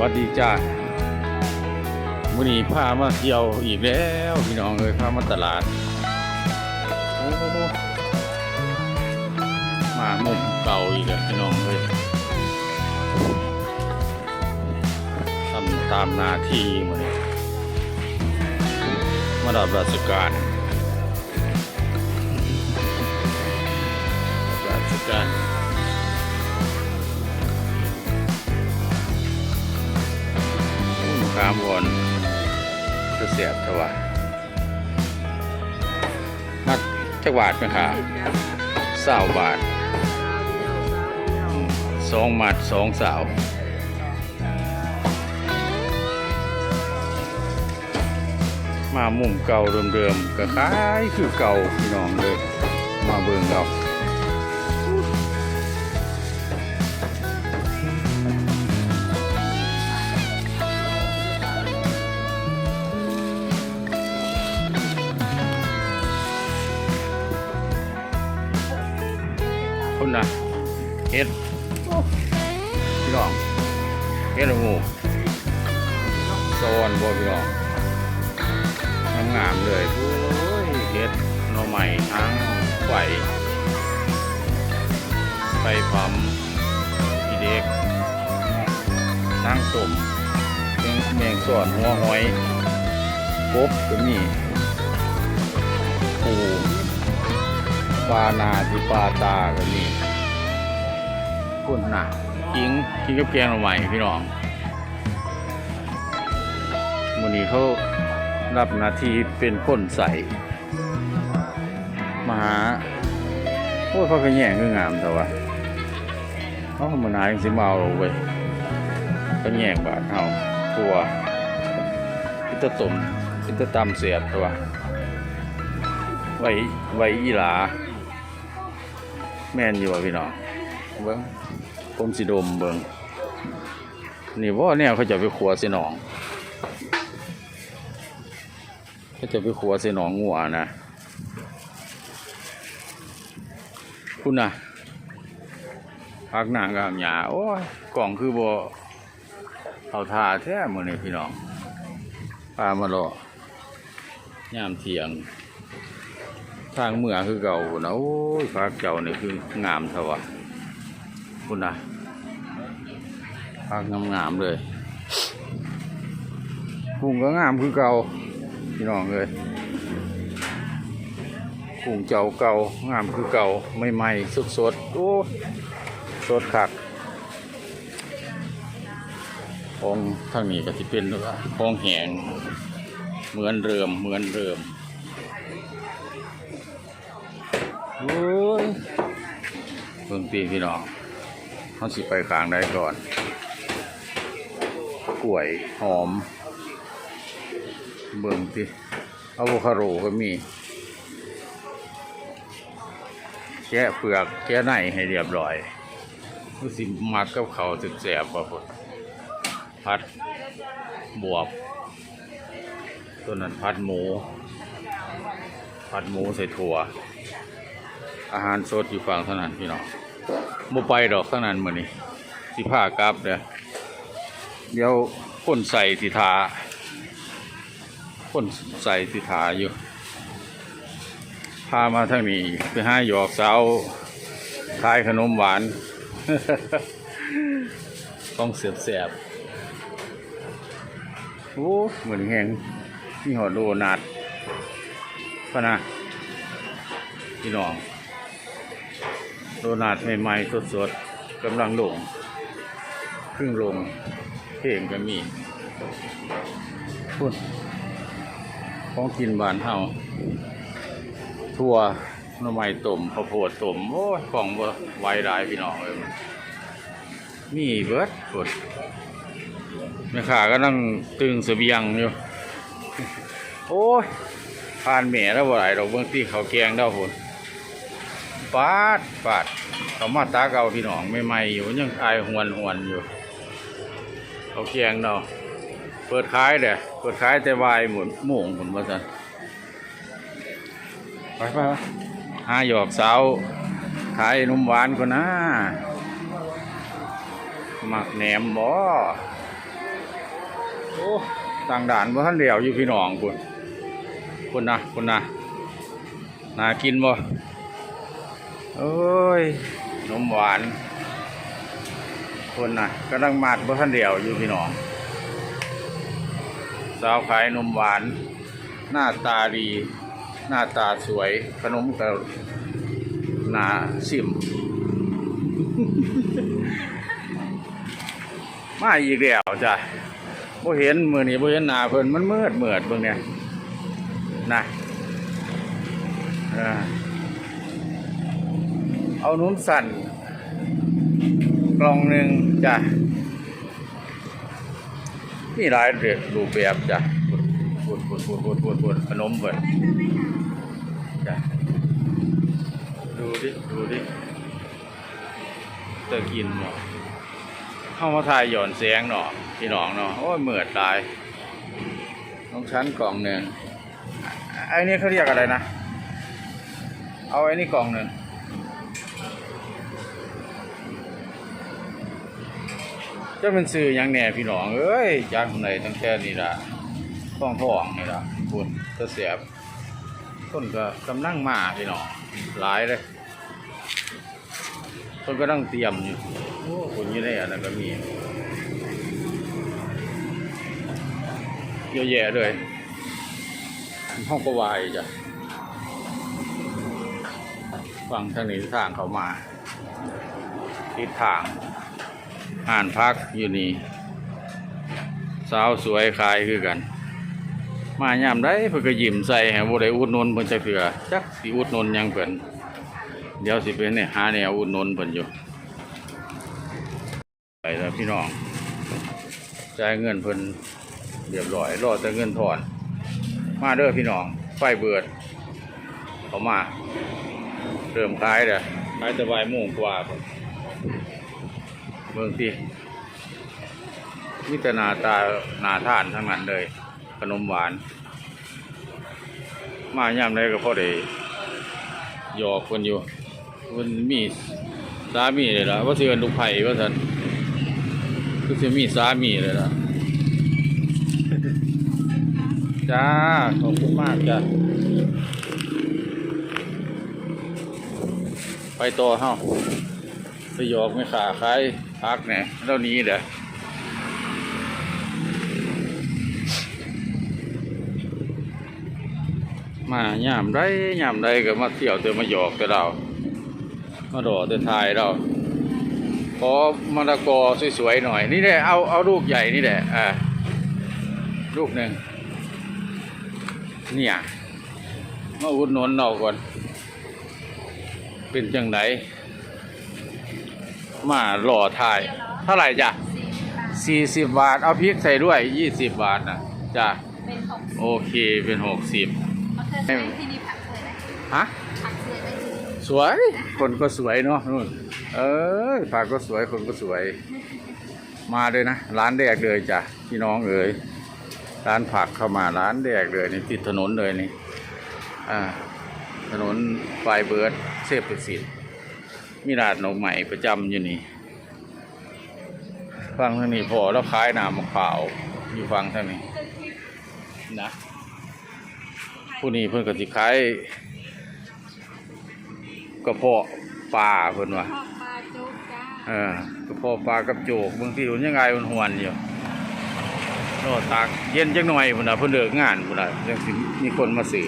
สวัสดีจ้ามื้อนี้พามาเที่ยวอีกแล้วพี่น้องเอ้ยพามาตลาด มามุมเก่าอีกแล้วพี่น้องเอ้ยทำตามหน้าที่มื้อนี้มารับราชการามอ่อนจะเสียบถวายมัดจักบาทไหมคะเศร้าบาทสองมัดสองสาวมามุมเก่าเดิมๆก็คล้ายคือเก่าพี่น้องเลยมาเบิ่งเอา คุณนะเฮ็ดพี่น้องเฮ็ดหูสวรรค์บ่พี่น้องงามๆเลยโอ้ยเฮ็ดหน่อใหม่ทั้งไหวไปพัมอีเด็กทั้งตุ่มเมียงเมงส่วนหัวหอยกบก็มีปู ปานาที่ปาตาก็มีคุณน่ะกิงกินกับแกงใหม่พี่น้องวันนี้เขารับหน้าที่เป็นคนใส่มาหาโอ้ยเขาก็แย่งคืองามแต่ว่าเขาธรรมนายังสิมาเอาเว้ยเขาแย่งบาดเฮาตัวพิตะตมพิตะตำเสียบตัวไว้ไว้อีหลา แม่นอยู่ว่ะพี่น้องเบิ้งผมสิดมเบิ้งนี่ว่าเนี่ยเขาจะไปขัวสิหนองก็จะไปขัวใส่หนองงัวนะคุณน่ะพักหนางกับหยาโอ้ยกล่องคือบ่เอาทาแท้มื้อนี้พี่น้องพามารอยามเที่ยง ทางเมืองคือเก่านะโอ้ยพักเก่านี่คืองามเท่าวะคุณนะพักงามๆเลยหุ่งก็งามคือเก่าพี่น้องเลยกุ้งเจ้าเก่างามคือเก่าไม่ใหม่สดสดๆโอ้สดคักของทางนี้ก็ที่เป็นของแหงเหมือนเริ่มเหมือนเริ่ม โอ้ยเบิ่งตีพี่น้องเขาสิไปขางได้ก่อน กล้วยหอม เบิ่งสิอะโวคาโดก็มีแกะเปลือกแกะในให้เรียบร้อยรู้สิมักกับเขาวแสบๆบ่พุ่นพัดบวบตัวนั้นพัดหมู พัดหมูใส่ถั่ว อาหารสดอยู่ฝั่งเท่านั้นพี่น้องบ่ไปดอกเท่านั้นมื้อนี้สิพากลับเด้อเดี๋ยวคนใส่สิทาคนใส่สิถาอยู่พามาทางนี้ไปห้าหยอกสาวขายขนมหวาน ต้องเสียบเสียบโอ้เหมือนแหงนี่หอดโดนัดพะนะพี่น้อง โดนัดใหม่ๆสดๆกำลังลงครึ่งลงเพลงก็มีพูดของกินบานเฮาทั่วน่อไม้ต้มข้าวโพดต้มโอ้ยของบ่ไหวได้พี่น้องเอ้ยมีเบิดกดแม่ค้าก็นั่งตึงเสบียงอยู่ โอ้ยผ่านแม่แล้วบ่ไหลดอกเบิ่งที่เขาแกงเด้อพุ่น ปาดปาดเขามาตากเอาพี่น้องใหม่ๆอยู่ยังอายหวนหวนๆอยู่เขาวแกงเนาะเปิดขายเด้อเปิดขายแต่วายหมุนโมงหมุนมาสันไปไปไปหาหยอกสาวขายนมหวานคนนะหมักแหนมบ่โอ้ต่างด่านบ่ทันเหลียวอยู่พี่น้องคุณคุณนะคุณนะน่ากินบ่ โอ้ยนมหวานคุณนะกำลังมัดบ่ทันเหลียวอยู่พี่น้อง สาวขายนมหวาน หน้าตาดี หน้าตาสวย ขนมกับหนาซิม มาอีกแล้วจ้ะบ่เห็นมือนี้บ่เห็นหน้าเพิ่นมันเมืดมืดเบิ่งเนี่ยนะเออ เอานุ่มสั่น กล่องหนึ่งจ้ะมีหลายเด็ดรูปแบบจ้ะปวดปวดปวดปวดปวดปวดขนมเพิ่นจ้ะดูดิดูดิจะกินเนาะเข้ามาถ่ายหย่อนเสียงเนาะพี่น้องเนาะโอ้ยเหมือดตายน้องชั้นกล่องหนึ่งไอ้นี่เขาเรียกอะไรนะ เอาไอ้นี่กล่องหนึ่ง จะเป็นสื่อหยังแหน่พี่น้องเอ้ยจากไหนตั้งแค่นี้ละท้องท้องนี่ละคุณจะเสียบต้นก็กำลังมาพี่น้องหลายเลยคนก็ต้องเตรียมอยู่คนอยู่ในอันนั้นก็มีเยอะแยะเลยห้องก็วายจ้ะฟังทางนี้ทางเขามาทิศทาง อ่านพักอยู่นี่ สาวสวยคายคือกัน มายามได้เพิ่นก็ยิ้มใส่ให้บ่ได้อุดนนเพิ่นจักเทื่อจักสิอุดนนยังเพิ่นเดี๋ยวสิเป็นเนี่ยหาแนวอุดนนเพิ่นอยู่ไปแล้วพี่น้องจ่ายเงินเพิ่นเรียบร้อยรอแต่เงินถอนมาเด้อพี่น้องไฟเบิดเขามา เริ่มขายเด้อขายแต่บ่ายโมงกว่า เบิ่งที่มีแต่หน้าตานาท่านทั้งนั้นเลย ขนมหวาน มายามใดก็พอได้หยอกคนอยู่มันมีสามีเลยละว่าเสือนลูกไผ่ว่าสันก็จะมีสามีเลยละจ้า ขอบคุณมากจ้าไปต่อเฮ้าไปหยอกไม่ขาขาย พักเนี่ยแล้วนี้เด้อมาย่ามได้ย่ามได้ก็มาเที่ยวเตอมาหยอกแต่เรามาดอแต่ทายเราขอมะละกอสวยๆหน่อย นี่แหละเอาเอาลูกใหญ่นี่แหละอ่าลูกหนึ่งเนี่ยมาอุดหนุนเราก่อน เป็นจังไหน มาหล่อทาย เท่าไหร่จ้ะสี่สิบบาท เอาพริกใส่ด้วยยี่สิบบาทนะจ้ะเป็นหกโอเคเป็นหกสิบมะเขือเทศที่นี่ผักสวยไหมฮะผักสวยไหมที่นี่สวย คนก็สวยเนาะนู่น เอ้ยผักก็สวยคนก็สวย มาเลยนะ ร้านแรกเลยจ้ะพี่น้องเอ๋ยร้านผักเข้ามาร้านแรกเลยนี่ติดถนนเลยนี่ อ่า ถนนไฟเบิร์ดเซฟประสิทธิ์ มีร้านนกใหม่ประจำอยู่นี่ฟังทางนี้พอแล้วขายน้ำมะพร้าวอยู่ฟังทางนี้นะผู้นี้เพิ่นก็สิขายกระเพาะปลาเพิ่นว่าทอดปลาจุกจ้าเออกระเพาะปลากับโจกบางทีมันยังไงมันหวนอยู่รอตากเย็นจักหน่อยพุ่นน่ะเพิ่นเลิกงานพุ่นน่ะจังสิมีคนมาซื้อ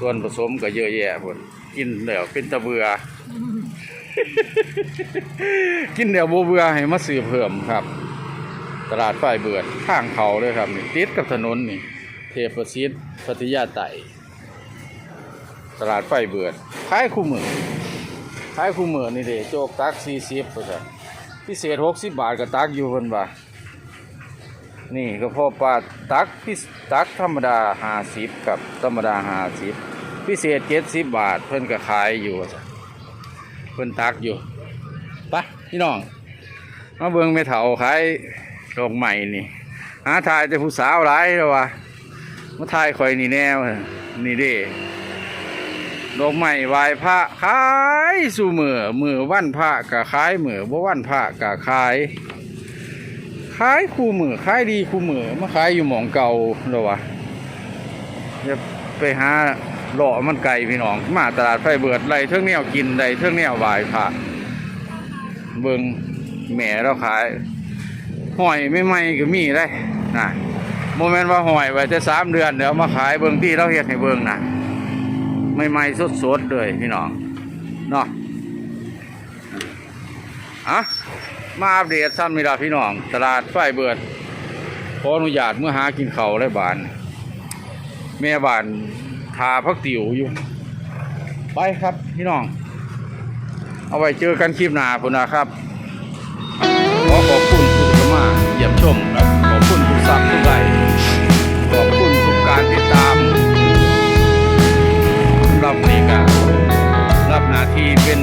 ส่วนผสมก็เยอะแยะพุ่นกินแล้วเป็นตะเบื่อ กินแล้วโบเบือให้มาซื้อเพิ่มครับ ตลาดฝ่ายเบือดข้างเขาเลยครับนี่ติดกับถนนนี่ เทพประสิทธิ์พัทยาไต่ตลาดไฟเบือดขายคู่มือขายคู่มือนี่เด้โจกตักสี่สิบเปอร์เซ็นต์พิเศษหกสิบบาทก็ตักอยู่เพิ่นว่านี่ก็พอปลาตักพิตักธรรมดาห้าสิบกับธรรมดาห้าสิบพิเศษเจ็ดสิบบาทเพิ่นก็ขายอยู่ พิ่นตักอยู่ไปพี่น้อง มาเบิ่งแม่เฒ่าขายดอกใหม่นี่หาถ่ายแต่ผู้สาวหลายแล้ววะมาถ่ายข่อยนี่แน่วะนี่เด้ดอกไม้ไหวพระขายสู่มือมือวันพระก็ขายมือบ่วันพระก็ขายขายคู่มือขายดีคู่มือมาขายอยู่หมองเก่าแล้ววะจะไปหา เลาะมันไก่พี่น้อง มาตลาดไฟเบิดไรเท่องแนวกินไรเท่องแนวไหว้พระเบิงแหม่เราขายหอยไม่ไหม่ก็มีได้นะโมเมนต์ว่าหอยไว้จะสามเดือนเดี๋ยวมาขายเบิงที่เราเฮ็ดให้เบิงนะไม่ไหม่สดๆเลยพี่น้องเนาะอะมาอัปเดตซ้ำนี่ล่ะพี่น้อง ตลาดไฟเบิดขออนุญาตเมื่อหากินเขาและบานแม่บ้าน ทาพักติ๋วอยู่ ไปครับพี่น้อง เอาไว้เจอกันคลิปหน้าคุณนะครับ ขอขอบคุณทุกท่านมาเยี่ยมชมครับขอบคุณทุกสับทุกไลขอบคุณทุกการติดตามรับนี้ครับรับหน้าที่เป็น